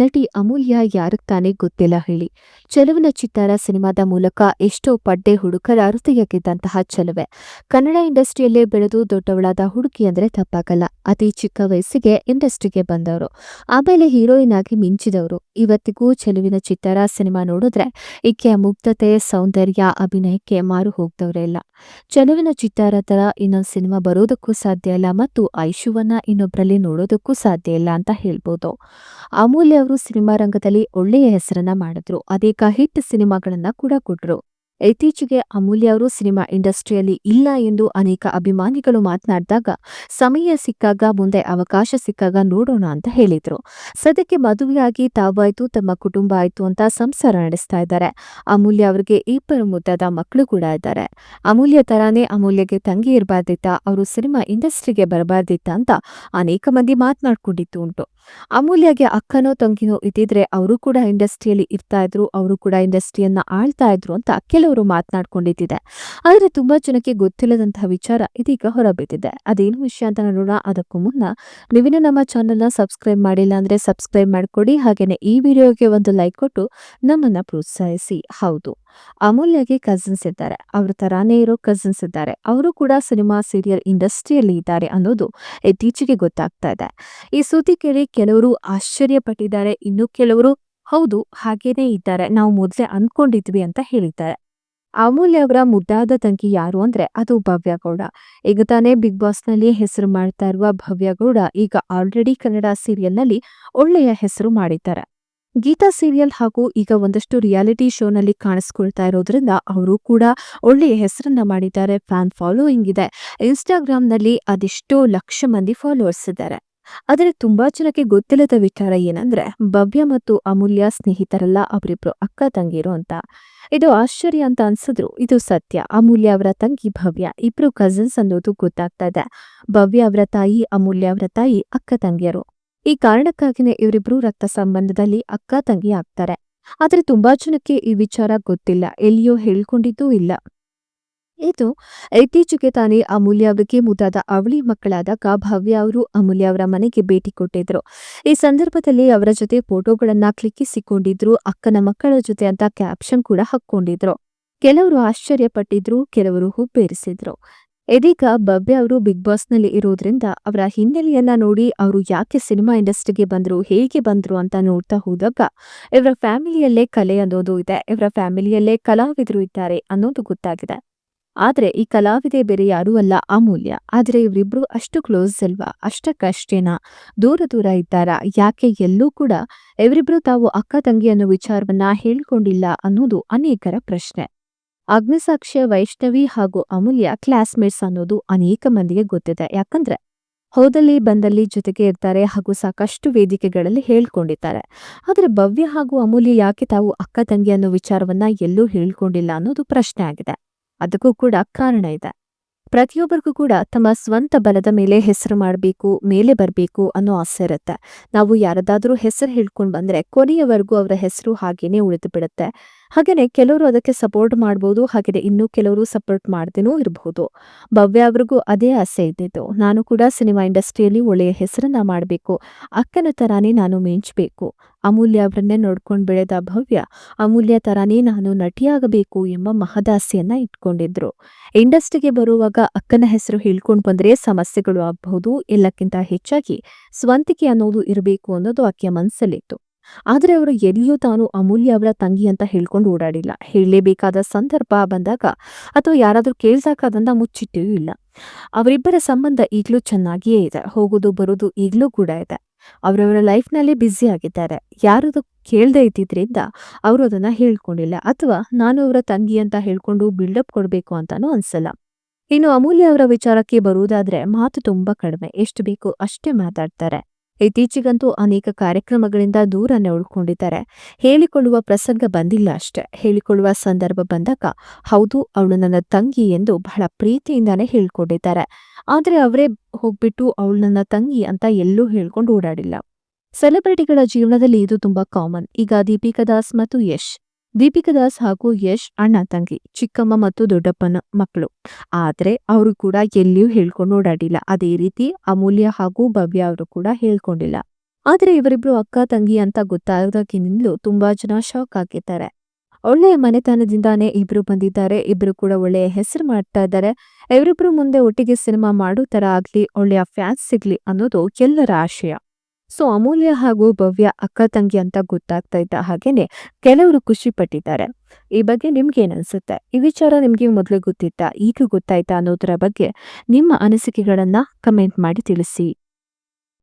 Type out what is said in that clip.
ನಟಿ ಅಮೂಲ್ಯ ಯಾರಿಗೆ ತಾನೇ ಗೊತ್ತಿಲ್ಲ ಹೇಳಿ. ಚೆಲುವಿನ ಚಿತ್ತಾರ ಸಿನಿಮಾದ ಮೂಲಕ ಎಷ್ಟೋ ಪಡ್ಡೆ ಹುಡುಕರ ಹೃದಯ ಗೆದ್ದಂತಹ ಚೆಲುವೆ. ಕನ್ನಡ ಇಂಡಸ್ಟ್ರಿಯಲ್ಲೇ ಬೆಳೆದು ದೊಡ್ಡವಳಾದ ಹುಡುಗಿ ಅಂದ್ರೆ ತಪ್ಪಾಗಲ್ಲ. ಅತಿ ಚಿಕ್ಕ ವಯಸ್ಸಿಗೆ ಇಂಡಸ್ಟ್ರಿಗೆ ಬಂದವರು. ಆಮೇಲೆ ಹೀರೋಯಿನ್ ಆಗಿ ಮಿಂಚಿದವರು. ಇವತ್ತಿಗೂ ಚೆಲುವಿನ ಚಿತ್ತಾರ ಸಿನಿಮಾ ನೋಡಿದ್ರೆ ಈಕೆಯ ಮುಗ್ಧತೆ, ಸೌಂದರ್ಯ, ಅಭಿನಯಕ್ಕೆ ಮಾರು ಹೋಗ್ದವರೇ ಇಲ್ಲ. ಚೆಲುವಿನ ಚಿತ್ತಾರ ತರ ಇನ್ನೊಂದು ಸಿನಿಮಾ ಬರೋದಕ್ಕೂ ಸಾಧ್ಯ ಇಲ್ಲ ಮತ್ತು ಐಶುವನ್ನ ಇನ್ನೊಬ್ಬರಲ್ಲಿ ನೋಡೋದಕ್ಕೂ ಸಾಧ್ಯ ಇಲ್ಲ ಅಂತ ಹೇಳ್ಬೋದು. ಅಮೂಲ್ಯ ಅವರು ಸಿನಿಮಾ ರಂಗದಲ್ಲಿ ಒಳ್ಳೆಯ ಹೆಸರನ್ನ ಮಾಡಿದ್ರು. ಅನೇಕ ಹಿಟ್ ಸಿನಿಮಾಗಳನ್ನ ಕೂಡ ಕೊಟ್ರು. ಇತ್ತೀಚೆಗೆ ಅಮೂಲ್ಯ ಅವರು ಸಿನಿಮಾ ಇಂಡಸ್ಟ್ರಿಯಲ್ಲಿ ಇಲ್ಲ ಎಂದು ಅನೇಕ ಅಭಿಮಾನಿಗಳು ಮಾತನಾಡಿದಾಗ, ಸಮಯ ಸಿಕ್ಕಾಗ ಮುಂದೆ ಅವಕಾಶ ಸಿಕ್ಕಾಗ ನೋಡೋಣ ಅಂತ ಹೇಳಿದ್ರು. ಸದ್ಯಕ್ಕೆ ಮದುವೆಯಾಗಿ ತಾವಾಯ್ತು, ತಮ್ಮ ಕುಟುಂಬ ಆಯ್ತು ಅಂತ ಸಂಸಾರ ನಡೆಸ್ತಾ ಇದ್ದಾರೆ. ಅಮೂಲ್ಯ ಅವರಿಗೆ ಇಬ್ಬರು ಮುದ್ದಾದ ಮಕ್ಕಳು ಕೂಡ ಇದ್ದಾರೆ. ಅಮೂಲ್ಯ ತರಾನೇ ಅಮೂಲ್ಯಗೆ ತಂಗಿ ಇರಬಾರ್ದಿತ್ತ, ಅವರು ಸಿನಿಮಾ ಇಂಡಸ್ಟ್ರಿಗೆ ಬರಬಾರ್ದಿತ್ತ ಅಂತ ಅನೇಕ ಮಂದಿ ಮಾತನಾಡ್ಕೊಂಡಿತ್ತು ಉಂಟು. ಅಮೂಲ್ಯಗೆ ಅಕ್ಕನೋ ತಂಗಿನೋ ಇದ್ದಿದ್ರೆ ಅವರು ಕೂಡ ಇಂಡಸ್ಟ್ರಿಯಲ್ಲಿ ಇರ್ತಾ ಇದ್ರು, ಅವರು ಕೂಡ ಇಂಡಸ್ಟ್ರಿಯನ್ನ ಆಳ್ತಾ ಇದ್ರು ಅಂತ ಕೆಲವರು ಮಾತನಾಡ್ಕೊಂಡಿದ್ದಿದೆ. ಆದರೆ ತುಂಬಾ ಜನಕ್ಕೆ ಗೊತ್ತಿಲ್ಲದಂತಹ ವಿಚಾರ ಇದೀಗ ಹೊರಬಿದ್ದಿದೆ. ಅದೇನು ವಿಷಯ ಅಂತ ನೋಡೋಣ. ಅದಕ್ಕೂ ಮುನ್ನ ನೀವಿನ ನಮ್ಮ ಚಾನೆಲ್ನ ಸಬ್ಸ್ಕ್ರೈಬ್ ಮಾಡಿಲ್ಲ ಅಂದ್ರೆ ಸಬ್ಸ್ಕ್ರೈಬ್ ಮಾಡ್ಕೊಡಿ. ಹಾಗೇನೆ ಈ ವಿಡಿಯೋಗೆ ಒಂದು ಲೈಕ್ ಕೊಟ್ಟು ನಮ್ಮನ್ನ ಪ್ರೋತ್ಸಾಹಿಸಿ. ಹೌದು. ಅಮೂಲ್ಯಗೆ ಕಸಿನ್ಸ್ ಇದ್ದಾರೆ. ಅವ್ರ ತರಾನೇ ಇರೋ ಕಸಿನ್ಸ್ ಇದ್ದಾರೆ. ಅವರು ಕೂಡ ಸಿನಿಮಾ, ಸೀರಿಯಲ್ ಇಂಡಸ್ಟ್ರಿಯಲ್ಲಿ ಇದ್ದಾರೆ ಅನ್ನೋದು ಇತ್ತೀಚೆಗೆ ಗೊತ್ತಾಗ್ತಾ ಇದೆ. ಈ ಸುದ್ದಿ ಕೇಳಿ ಕೆಲವರು ಆಶ್ಚರ್ಯಪಟ್ಟಿದ್ದಾರೆ. ಇನ್ನು ಕೆಲವರು ಹೌದು, ಹಾಗೇನೇ ಇದ್ದಾರೆ. ನಾವು ಮೊದಲೇ ಅನ್ಕೊಂಡಿದ್ವಿ ಅಂತ ಹೇಳಿದ್ದಾರೆ. ಅಮೂಲ್ಯ ಅವರ ಮುದ್ದಾದ ತಂಗಿ ಯಾರು ಅಂದ್ರೆ ಅದು ಭವ್ಯ ಗೌಡ ಈಗ ತಾನೇ ಬಿಗ್ ಬಾಸ್ನಲ್ಲಿ ಹೆಸರು ಮಾಡ್ತಾ ಇರುವ ಭವ್ಯ ಗೌಡ ಈಗ ಆಲ್ರೆಡಿ ಕನ್ನಡ ಸೀರಿಯಲ್ನಲ್ಲಿ ಒಳ್ಳೆಯ ಹೆಸರು ಮಾಡಿದ್ದಾರೆ. ಗೀತಾ ಸೀರಿಯಲ್ ಹಾಗೂ ಈಗ ಒಂದಷ್ಟು ರಿಯಾಲಿಟಿ ಶೋನಲ್ಲಿ ಕಾಣಿಸ್ಕೊಳ್ತಾ ಇರೋದ್ರಿಂದ ಅವರು ಕೂಡ ಒಳ್ಳೆಯ ಹೆಸರನ್ನ ಮಾಡಿದ್ದಾರೆ ಫ್ಯಾನ್ ಫಾಲೋಯಿಂಗ್ ಇದೆ. ಇನ್ಸ್ಟಾಗ್ರಾಮ್ನಲ್ಲಿ ಅದೆಷ್ಟೋ ಲಕ್ಷ ಮಂದಿ ಫಾಲೋವರ್ಸ್ ಇದ್ದಾರೆ. ಆದರೆ ತುಂಬಾ ಜನಕ್ಕೆ ಗೊತ್ತಿಲ್ಲದ ವಿಚಾರ ಏನಂದ್ರೆ, ಭವ್ಯ ಮತ್ತು ಅಮೂಲ್ಯ ಸ್ನೇಹಿತರಲ್ಲ ಅವರಿಬ್ರು ಅಕ್ಕ ತಂಗಿರು ಅಂತ. ಇದು ಆಶ್ಚರ್ಯ ಅಂತ ಅನ್ಸಿದ್ರು. ಇದು ಸತ್ಯ. ಅಮೂಲ್ಯ ಅವರ ತಂಗಿ ಭವ್ಯ. ಇಬ್ರು ಕಸಿನ್ಸ್ ಅನ್ನೋದು ಗೊತ್ತಾಗ್ತಾ ಇದೆ. ಭವ್ಯ ಅವರ ತಾಯಿ, ಅಮೂಲ್ಯ ಅವರ ತಾಯಿ, ಅಕ್ಕ ತಂಗಿಯರು. ಈ ಕಾರಣಕ್ಕಾಗಿನೇ ಇವರಿಬ್ರು ರಕ್ತ ಸಂಬಂಧದಲ್ಲಿ ಅಕ್ಕ ತಂಗಿ ಆಗ್ತಾರೆ. ಆದ್ರೆ ತುಂಬಾ ಜನಕ್ಕೆ ಈ ವಿಚಾರ ಗೊತ್ತಿಲ್ಲ. ಎಲ್ಲಿಯೋ ಹೇಳ್ಕೊಂಡಿದ್ದೂ ಇಲ್ಲ. ಇದು ಇತ್ತೀಚೆಗೆ ತಾನೇ ಅಮೂಲ್ಯ ಅವರಿಗೆ ಮುದ್ದಾದ ಅವಳಿ ಮಕ್ಕಳಾದಾಗ ಭವ್ಯ ಅವರು ಅಮೂಲ್ಯ ಅವರ ಮನೆಗೆ ಭೇಟಿ ಕೊಟ್ಟಿದ್ರು. ಈ ಸಂದರ್ಭದಲ್ಲಿ ಅವರ ಜೊತೆ ಫೋಟೋಗಳನ್ನ ಕ್ಲಿಕ್ಕಿಸಿಕೊಂಡಿದ್ರು, ಅಕ್ಕನ ಮಕ್ಕಳ ಜೊತೆ ಅಂತ ಕ್ಯಾಪ್ಷನ್ ಕೂಡ ಹಾಕೊಂಡಿದ್ರು ಕೆಲವರು ಆಶ್ಚರ್ಯಪಟ್ಟಿದ್ರು, ಕೆಲವರು ಹುಬ್ಬೇರಿಸಿದ್ರು. ಇದೀಗ ಭವ್ಯ ಅವರು ಬಿಗ್ ಬಾಸ್ನಲ್ಲಿ ಇರೋದ್ರಿಂದ ಅವರ ಹಿನ್ನೆಲೆಯನ್ನ ನೋಡಿ ಅವರು ಯಾಕೆ ಸಿನಿಮಾ ಇಂಡಸ್ಟ್ರಿಗೆ ಬಂದ್ರು, ಹೇಗೆ ಬಂದ್ರು ಅಂತ ನೋಡ್ತಾ ಹೋದಾಗ, ಇವರ ಫ್ಯಾಮಿಲಿಯಲ್ಲೇ ಕಲೆ ಅನ್ನೋದು ಇದೆ, ಇವರ ಫ್ಯಾಮಿಲಿಯಲ್ಲೇ ಕಲಾವಿದರು ಇದ್ದಾರೆ ಅನ್ನೋದು ಗೊತ್ತಾಗಿದೆ. ಆದ್ರೆ ಈ ಕಲಾವಿದೆ ಬೇರೆ ಯಾರೂ ಅಲ್ಲ, ಅಮೂಲ್ಯ. ಆದ್ರೆ ಇವರಿಬ್ರು ಅಷ್ಟು ಕ್ಲೋಸ್ ಅಲ್ವಾ? ಅಷ್ಟಕ್ಕಷ್ಟೇನಾ ದೂರ ದೂರ ಇದ್ದಾರಾ? ಯಾಕೆ ಎಲ್ಲೂ ಕೂಡ ಇವರಿಬ್ರು ತಾವು ಅಕ್ಕ ತಂಗಿ ಅನ್ನೋ ವಿಚಾರವನ್ನ ಹೇಳ್ಕೊಂಡಿಲ್ಲ ಅನ್ನೋದು ಅನೇಕರ ಪ್ರಶ್ನೆ. ಅಗ್ನಿಸಾಕ್ಷ್ಯ ವೈಷ್ಣವಿ ಹಾಗೂ ಅಮೂಲ್ಯ ಕ್ಲಾಸ್ಮೇಟ್ಸ್ ಅನ್ನೋದು ಅನೇಕ ಮಂದಿಗೆ ಗೊತ್ತಿದೆ. ಯಾಕಂದ್ರೆ ಹೋದಲ್ಲಿ ಬಂದಲ್ಲಿ ಜೊತೆಗೆ ಇರ್ತಾರೆ ಹಾಗೂ ಸಾಕಷ್ಟು ವೇದಿಕೆಗಳಲ್ಲಿ ಹೇಳ್ಕೊಂಡಿದ್ದಾರೆ. ಆದರೆ ಭವ್ಯ ಹಾಗೂ ಅಮೂಲ್ಯ ಯಾಕೆ ತಾವು ಅಕ್ಕ ತಂಗಿ ಅನ್ನೋ ವಿಚಾರವನ್ನ ಎಲ್ಲೂ ಹೇಳ್ಕೊಂಡಿಲ್ಲ ಅನ್ನೋದು ಪ್ರಶ್ನೆ ಆಗಿದೆ. ಅದಕ್ಕೂ ಕೂಡ ಕಾರಣ ಇದೆ. ಪ್ರತಿಯೊಬ್ಬರಿಗೂ ಕೂಡ ತಮ್ಮ ಸ್ವಂತ ಬಲದ ಮೇಲೆ ಹೆಸರು ಮಾಡಬೇಕು, ಮೇಲೆ ಬರಬೇಕು ಅನ್ನೋ ಆಸೆ ಇರುತ್ತೆ. ನಾವು ಯಾರದಾದ್ರೂ ಹೆಸರು ಹೇಳ್ಕೊಂಡು ಬಂದ್ರೆ ಕೊನೆಯವರೆಗೂ ಅವರ ಹೆಸರು ಹಾಗೇನೆ ಉಳಿದು ಬಿಡುತ್ತೆ. ಹಾಗೇನೆ ಕೆಲವರು ಅದಕ್ಕೆ ಸಪೋರ್ಟ್ ಮಾಡ್ಬೋದು ಹಾಗೆಯೇ ಇನ್ನೂ ಕೆಲವರು ಸಪೋರ್ಟ್ ಮಾಡ್ದೇನೂ ಇರಬಹುದು ಭವ್ಯ ಅವ್ರಿಗೂ ಅದೇ ಆಸೆ ಇದ್ದಿದ್ದು. ನಾನು ಕೂಡ ಸಿನಿಮಾ ಇಂಡಸ್ಟ್ರಿಯಲ್ಲಿ ಒಳ್ಳೆಯ ಹೆಸರನ್ನ ಮಾಡಬೇಕು. ಅಕ್ಕನ ತರಾನೇ ನಾನು ಮಿಂಚಬೇಕು. ಅಮೂಲ್ಯ ಅವರನ್ನೇ ನೋಡ್ಕೊಂಡು ಬೆಳೆದ ಭವ್ಯ, ಅಮೂಲ್ಯ ತರಾನೇ ನಾನು ನಟಿಯಾಗಬೇಕು ಎಂಬ ಮಹದಾಸೆಯನ್ನ ಇಟ್ಕೊಂಡಿದ್ರು. ಇಂಡಸ್ಟ್ರಿಗೆ ಬರುವಾಗ ಅಕ್ಕನ ಹೆಸರು ಹೇಳ್ಕೊಂಡು ಬಂದರೆ ಸಮಸ್ಯೆಗಳು ಆಗಬಹುದು, ಎಲ್ಲಕ್ಕಿಂತ ಹೆಚ್ಚಾಗಿ ಸ್ವಂತಿಕೆ ಅನ್ನೋದು ಇರಬೇಕು ಅನ್ನೋದು ಆಕೆಯ ಮನಸ್ಸಲ್ಲಿತ್ತು ಆದ್ರೆ ಅವರು ಎಲ್ಲಿಯೂ ತಾನು ಅಮೂಲ್ಯ ಅವರ ತಂಗಿ ಅಂತ ಹೇಳ್ಕೊಂಡು ಓಡಾಡಿಲ್ಲ. ಹೇಳಲೇಬೇಕಾದ ಸಂದರ್ಭ ಬಂದಾಗ ಅಥವಾ ಯಾರಾದರೂ ಕೇಳ್ದಾಗ ಅದನ್ನ ಇಲ್ಲ. ಅವರಿಬ್ಬರ ಸಂಬಂಧ ಈಗಲೂ ಚೆನ್ನಾಗಿಯೇ ಇದೆ. ಹೋಗೋದು, ಬರೋದು ಈಗಲೂ ಕೂಡ ಇದೆ. ಅವರವರ ಲೈಫ್ನಲ್ಲಿ ಬ್ಯುಸಿ ಆಗಿದ್ದಾರೆ. ಯಾರದು ಕೇಳದೆ ಇದ್ದಿದ್ರಿಂದ ಅವರು ಅದನ್ನ ಹೇಳ್ಕೊಂಡಿಲ್ಲ. ಅಥವಾ ನಾನು ಅವರ ತಂಗಿ ಅಂತ ಹೇಳ್ಕೊಂಡು ಬಿಲ್ಡಪ್ ಕೊಡಬೇಕು ಅಂತಾನೂ ಅನ್ಸಲ್ಲ. ಇನ್ನು ಅಮೂಲ್ಯ ಅವರ ವಿಚಾರಕ್ಕೆ ಬರುವುದಾದ್ರೆ ಮಾತು ತುಂಬಾ ಕಡಿಮೆ. ಎಷ್ಟು ಬೇಕು ಅಷ್ಟೇ ಮಾತಾಡ್ತಾರೆ. ಇತ್ತೀಚೆಗಂತೂ ಅನೇಕ ಕಾರ್ಯಕ್ರಮಗಳಿಂದ ದೂರನೇ ಉಳ್ಕೊಂಡಿದ್ದಾರೆ. ಹೇಳಿಕೊಳ್ಳುವ ಪ್ರಸಂಗ ಬಂದಿಲ್ಲ ಅಷ್ಟೆ. ಹೇಳಿಕೊಳ್ಳುವ ಸಂದರ್ಭ ಬಂದಾಗ, ಹೌದು, ಅವಳು ನನ್ನ ತಂಗಿ ಎಂದು ಬಹಳ ಪ್ರೀತಿಯಿಂದಾನೇ ಹೇಳ್ಕೊಂಡಿದ್ದಾರೆ. ಆದ್ರೆ ಅವರೇ ಹೋಗ್ಬಿಟ್ಟು, ಅವಳು ನನ್ನ ತಂಗಿ ಅಂತ ಎಲ್ಲೂ ಹೇಳ್ಕೊಂಡು ಓಡಾಡಿಲ್ಲ. ಸೆಲೆಬ್ರಿಟಿಗಳ ಜೀವನದಲ್ಲಿ ಇದು ತುಂಬಾ ಕಾಮನ್. ಈಗ ದೀಪಿಕಾ ದಾಸ್ ಮತ್ತು ಯಶ್. ದೀಪಿಕಾ ದಾಸ್ ಹಾಗೂ ಯಶ್ ಅಣ್ಣ ತಂಗಿ, ಚಿಕ್ಕಮ್ಮ ಮತ್ತು ದೊಡ್ಡಪ್ಪನ ಮಕ್ಕಳು. ಆದ್ರೆ ಅವರು ಕೂಡ ಎಲ್ಲಿಯೂ ಹೇಳ್ಕೊಂಡು ಓಡಾಡಿಲ್ಲ. ಅದೇ ರೀತಿ ಅಮೂಲ್ಯ ಹಾಗೂ ಭವ್ಯ ಅವರು ಕೂಡ ಹೇಳ್ಕೊಂಡಿಲ್ಲ. ಆದರೆ ಇವರಿಬ್ರು ಅಕ್ಕ, ತಂಗಿ ಅಂತ ಗೊತ್ತಾಗೋದಕ್ಕಿಂತಲೂ ತುಂಬಾ ಜನ ಶಾಕ್ ಆಗಿದ್ದಾರೆ. ಒಳ್ಳೆಯ ಮನೆತನದಿಂದಾನೇ ಇಬ್ರು ಬಂದಿದ್ದಾರೆ. ಇಬ್ರು ಕೂಡ ಒಳ್ಳೆಯ ಹೆಸರು ಮಾಡ್ತಾ ಇದ್ದಾರೆ. ಇವರಿಬ್ರು ಮುಂದೆ ಒಟ್ಟಿಗೆ ಸಿನಿಮಾ ಮಾಡೋ ತರ ಆಗ್ಲಿ, ಒಳ್ಳೆಯ ಫ್ಯಾನ್ಸ್ ಸಿಗ್ಲಿ ಅನ್ನೋದು ಎಲ್ಲರ ಆಶಯ. ಸೊ ಅಮೂಲ್ಯ ಹಾಗೂ ಭವ್ಯ ಅಕ್ಕ ತಂಗಿ ಅಂತ ಗೊತ್ತಾಗ್ತಾ ಇದ್ದ ಹಾಗೇನೆ ಕೆಲವರು ಖುಷಿ ಪಟ್ಟಿದ್ದಾರೆ ಈ ಬಗ್ಗೆ ನಿಮ್ಗೆ ಏನನ್ಸುತ್ತೆ ಈ ವಿಚಾರ ನಿಮ್ಗೆ ಮೊದಲು ಗೊತ್ತಿತ್ತಾ? ಈಗ ಗೊತ್ತಾಯ್ತಾ ಅನ್ನೋದರ ಬಗ್ಗೆ ನಿಮ್ಮ ಅನಿಸಿಕೆಗಳನ್ನ ಕಮೆಂಟ್ ಮಾಡಿ ತಿಳಿಸಿ.